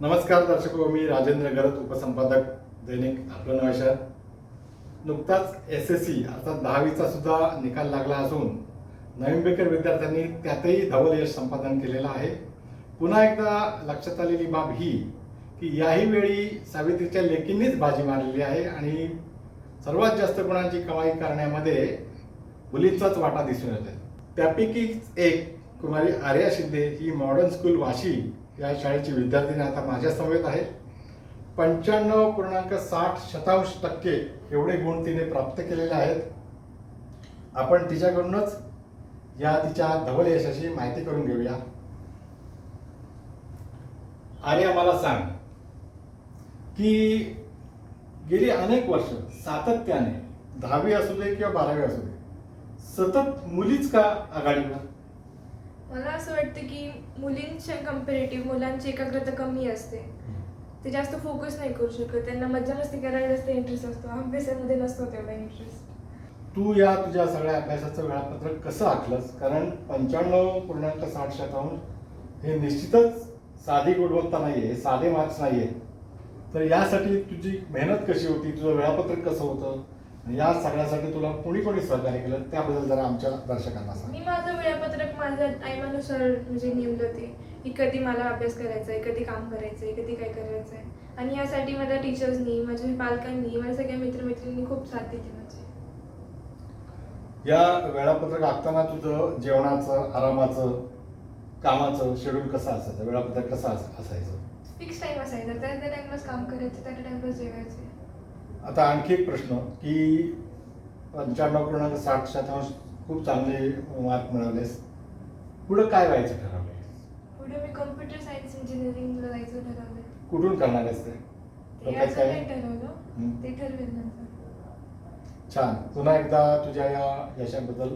नमस्कार दर्शक मी राजेंद्र गरत उपसंपादक दैनिक आपलं नवं शहर नुकताच एस एस सी अर्थात दहावीचा सुद्धा निकाल लागला असून नवीन बेकर विद्यार्थ्यांनी त्यातही धवल यश संपादन केलेलं आहे. पुन्हा एकदा लक्षात आलेली बाब ही की याही वेळी सावित्रीच्या लेकींनीच बाजी मारलेली आहे आणि सर्वात जास्त गुणांची कमाई करण्यामध्ये मुलींचाच वाटा दिसून येतो त्यापैकीच एक कुमारी आर्या शिंदे ही मॉडर्न स्कूल वाशी या शाळेची विद्यार्थिनी आता माझ्या समवेत आहे पंच्याण्णव पूर्णांक साठ शतांश टक्के एवढे गुण तिने प्राप्त केलेले आहेत. आपण तिच्याकडूनच या तिच्या धवल यशाची माहिती करून घेऊया. आर्या मला सांग की गेली अनेक वर्ष सातत्याने दहावी असू दे किंवा बारावी असू दे सतत मुलीच का आघाडीवर? मला असं वाटतं की मुलींच्या कम्पेरेटिव्ह मुलांची एकाग्रता कमी असते. ते जास्त फोकस नाही करू शकत. त्यांना मज्जा मस्ती करायला जास्त इंटरेस्ट असतो. अभ्यासामध्ये नसतो तेवढा इंटरेस्ट तू या तुझ्या सगळ्या अभ्यासाचं वेळापत्रक कसं आखलंस? कारण पंच्याण्णव पूर्णांक साठ शतांश हे निश्चितच साधी गुणवत्ता नाही आहे साधे मार्क्स नाही आहे तर यासाठी तुझी मेहनत कशी होती? तुझं वेळापत्रक कसं होतं? या सगळ्यासाठी तुला कोणी कोणी सहकार्य केलं त्याबद्दल जरा आमच्या दर्शकांना सांग. मी माझं वेळापत्रक माझ्या टायमानुसार म्हणजे निवडलं ते. की कधी मला अभ्यास करायचा आहे कधी काम करायचं आहे कधी काय करायचं आहे. आणि यासाठी माझ्या टीचर्सनी माझ्या पालकांनी माझ्या सगळ्या मित्रमैत्रिणींनी खूप साथ दिली माझी. या वेळापत्रक आखताना तुझं जेवणाचं आरामाचं कामाचं शेड्यूल कसं असायचं? वेळापत्रक कसं अस- असायचं? फिक्स टाइम असायचा. त्या त्या टाइमलाच काम करायचं त्या टाइमलाच जेवायचे. आता आणखी एक प्रश्न की पंच्याण्णव पूर्णांक साठ शतांश खूप चांगले मार्क मिळवलेस पुढं काय व्हायचं ठरवलं पुढे मी कम्प्युटर सायन्स इंजिनिअरिंगला जायचं ठरवलं कुठून करणार आहेस ते? ते डोक्यात अजून काय? नाही ठरवलं. हम्म. ते ठरवेल नंतर. छान. पुन्हा एकदा तुझ्या या यशाबद्दल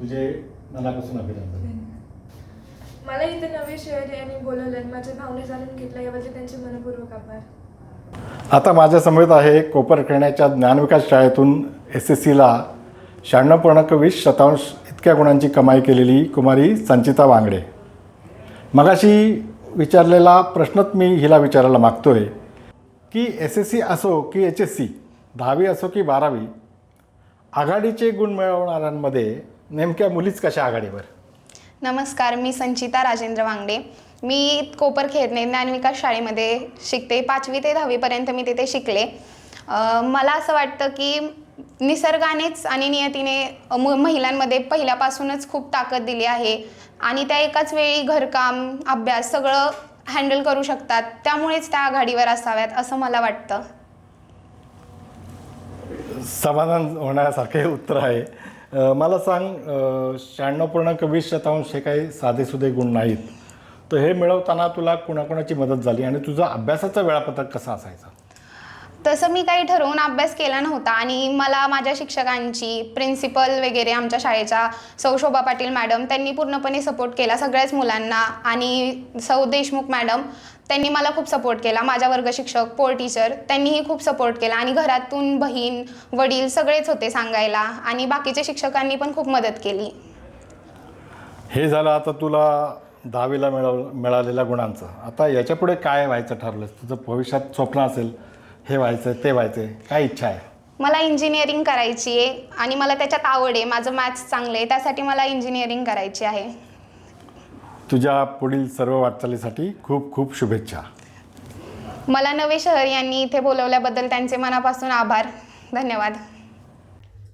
तुझे मनापासून अभिनंदन. मला इथे नवे शहर यांनी बोलवलं आणि माझ्या भावना जाणून घेतल्या याबद्दल त्यांचे मनपूर्वक आभार. आता माझ्या आहे कोपर खेळण्याच्या ज्ञानविकास शाळेतून एस एस सीला शहाण्णव पूर्णांक वीस शतांश इतक्या गुणांची कमाई केलेली कुमारी संचिता वांगडे. मगाशी विचारलेला प्रश्नच मी हिला विचारायला आहे की एस एस सी असो की एच एस सी दहावी असो की बारावी आघाडीचे गुण मिळवणाऱ्यांमध्ये नेमक्या मुलीच कशा आघाडीवर? नमस्कार मी संचिता राजेंद्र वांगडे. मी कोपर खेरणे ज्ञानविकास शाळेमध्ये शिकते. पाचवी ते दहावीपर्यंत मी तिथे शिकले. मला असं वाटतं की निसर्गानेच आणि नियतीने मु महिलांमध्ये पहिल्यापासूनच खूप ताकद दिली आहे. आणि त्या एकाच वेळी घरकाम अभ्यास सगळं हँडल करू शकतात. त्यामुळेच त्या आघाडीवर असाव्यात असं मला वाटतं. समाधान होण्यासारखे उत्तर आहे. मला सांग शहाण्णव पूर्णांक वीस शतांश हे काही साधेसुधे गुण नाहीत. तर हे मिळवताना तुला कुणाकुणाची मदत झाली आणि तुझं अभ्यासाचं वेळापत्रक कसं असायचं? तसं मी काही ठरवून अभ्यास केला नव्हता आणि मला माझ्या शिक्षकांची प्रिन्सिपल वगैरे आमच्या शाळेच्या सौ शोभा पाटील मॅडम त्यांनी पूर्णपणे सपोर्ट केला सगळ्याच मुलांना आणि सौ देशमुख मॅडम त्यांनी मला खूप सपोर्ट केला. माझ्या वर्ग शिक्षक पोर टीचर त्यांनीही खूप सपोर्ट केला आणि घरातून बहीण वडील सगळेच होते सांगायला आणि बाकीच्या शिक्षकांनी पण खूप मदत केली. हे झालं आता तुला दहावीला मिळव मिळालेल्या गुणांचं. आता याच्यापुढे काय व्हायचं ठरलं? तुझं भविष्यात स्वप्न असेल हे व्हायचं ते व्हायचं काय इच्छा आहे? मला इंजिनिअरिंग करायची आहे आणि मला त्याच्यात आवड आहे. माझं मॅथ्स चांगलं आहे त्यासाठी मला इंजिनिअरिंग करायची आहे. तुझ्या पुढील सर्व वाटचालीसाठी खूप खूप शुभेच्छा. मला नवे शहर यांनी इथे बोलवल्याबद्दल त्यांचे मनापासून आभार. धन्यवाद.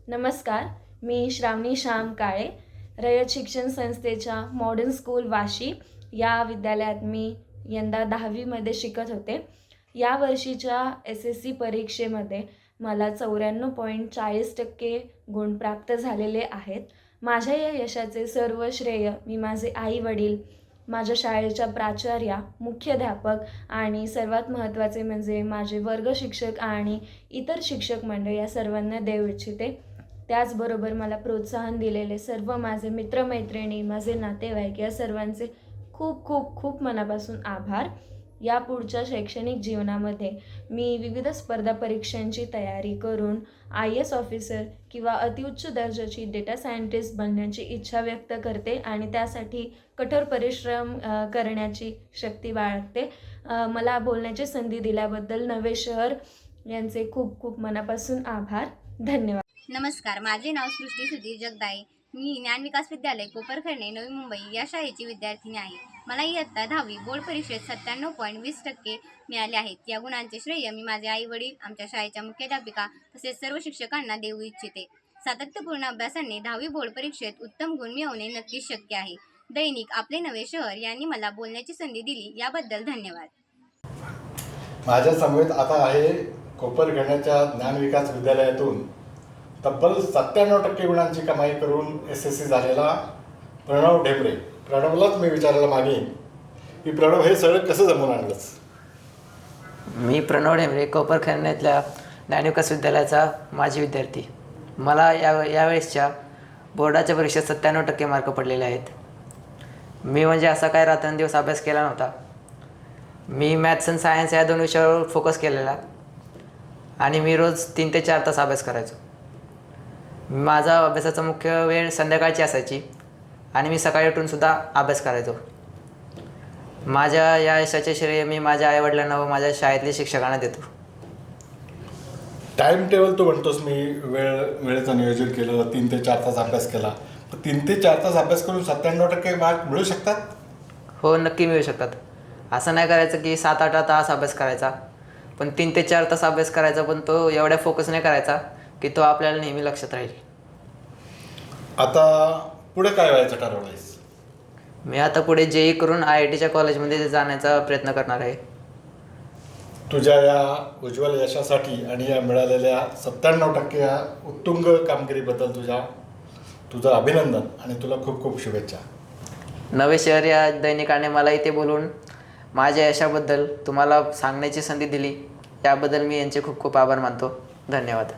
नमस्कार मी श्रावणी श्याम काळे रयत शिक्षण संस्थेच्या मॉडर्न स्कूल वाशी या विद्यालयात मी यंदा दहावीमध्ये शिकत होते. या वर्षीच्या एस एस सी परीक्षेमध्ये मला चौऱ्याण्णव पॉईंट चाळीस टक्के गुण प्राप्त झालेले आहेत. माझ्या या यशाचे सर्व श्रेय मी माझे आई वडील माझ्या शाळेच्या प्राचार्या मुख्याध्यापक आणि सर्वात महत्त्वाचे म्हणजे माझे वर्ग शिक्षक आणि इतर शिक्षक मंडळ या सर्वांना देऊ इच्छिते. त्याचबरोबर मला प्रोत्साहन दिलेले सर्व माझे मित्रमैत्रिणी माझे नातेवाईक या सर्वांचे खूप खूप खूप मनापासून आभार. या पुढच्या शैक्षणिक जीवनामध्ये मी विविध स्पर्धा परीक्षांची तयारी करून आय एस ऑफिसर किंवा अतिउच्च दर्जाची डेटा सायंटिस्ट बनण्याची इच्छा व्यक्त करते आणि त्यासाठी कठोर परिश्रम करण्याची शक्ती बाळगते. मला बोलण्याची संधी दिल्याबद्दल नवे शहर यांचे खूप खूप मनापासून आभार. धन्यवाद. नमस्कार माझे नाव सृष्टी सुधीर जगदाळे. मी ज्ञानविकास विद्यालय कोपरखर्णे नवी मुंबई या शाळेची विद्यार्थिनी आहे. मला इयत्ता दहावी बोर्ड परीक्षेत सत्त्याण्णव पॉईंट वीस टक्के मिळाले आहेत. या गुणांचे श्रेय मी माझे आई वडील आमच्या शाळेच्या मुख्याध्यापिका तसेच सर्व शिक्षकांना देऊ इच्छिते. सातत्यपूर्ण अभ्यासाने दहावी बोर्ड परीक्षेत उत्तम गुण मिळवणे नक्कीच शक्य आहे. दैनिक आपले नवे शहर यांनी मला बोलण्याची संधी दिली याबद्दल धन्यवाद. माझ्या समवेत आता आहे कोपरखेड्याच्या ज्ञानविकास विद्यालयातून तब्बल सत्त्याण्णव टक्के गुणांची कमाई करून एस एस सी झालेला प्रणव ढेबरे प्रणवलाच मी विचारायला मागेन की प्रणव हे सगळं कसं जमून आणलंच मी प्रणव ढेबरे कोपरखन्यातल्या ज्ञानविकास विद्यालयाचा माजी विद्यार्थी. मला या यावेळेसच्या बोर्डाच्या परीक्षेत सत्त्याण्णव टक्के मार्क पडलेले आहेत. मी म्हणजे असा काय रात्रंदिवस अभ्यास केला नव्हता. मी मॅथ्स अँड सायन्स या दोन विषयावर फोकस केलेला. आणि मी रोज तीन ते चार तास अभ्यास करायचो. माझा अभ्यासाचा मुख्य वेळ संध्याकाळची असायची आणि मी सकाळी उठून सुद्धा अभ्यास करायचो. माझ्या या यशाचे श्रेय मी माझ्या आईवडिलांना व माझ्या शाळेतल्या शिक्षकांना देतो. टाईम टेबल तू म्हणतोस मी वेळ वेळेचं नियोजन केलं तीन ते चार तास अभ्यास केला. तर तीन ते चार तास अभ्यास करून सत्त्याण्णव टक्के मार्क मिळू शकतात? हो नक्की मिळू शकतात. असं नाही करायचं की सात आठ तास अभ्यास करायचा. पण तीन ते चार तास अभ्यास करायचा पण तो एवढ्या फोकस नाही करायचा की तो आपल्याला नेहमी लक्षात राहील. आता पुढे काय व्हायचं ठरवलंयस? मी आता पुढे जेई करून आय आय टीच्या कॉलेजमध्ये जाण्याचा प्रयत्न करणार आहे. तुझ्या या उज्ज्वल यशासाठी आणि या मिळालेल्या सत्त्याण्णव टक्के या उत्तुंग कामगिरीबद्दल तुझ्या तुझं अभिनंदन आणि तुला खूप खूप शुभेच्छा. नवे शहर या दैनिकाने मला इथे बोलून माझ्या यशाबद्दल तुम्हाला सांगण्याची संधी दिली याबद्दल मी यांचे खूप खूप आभार मानतो. धन्यवाद.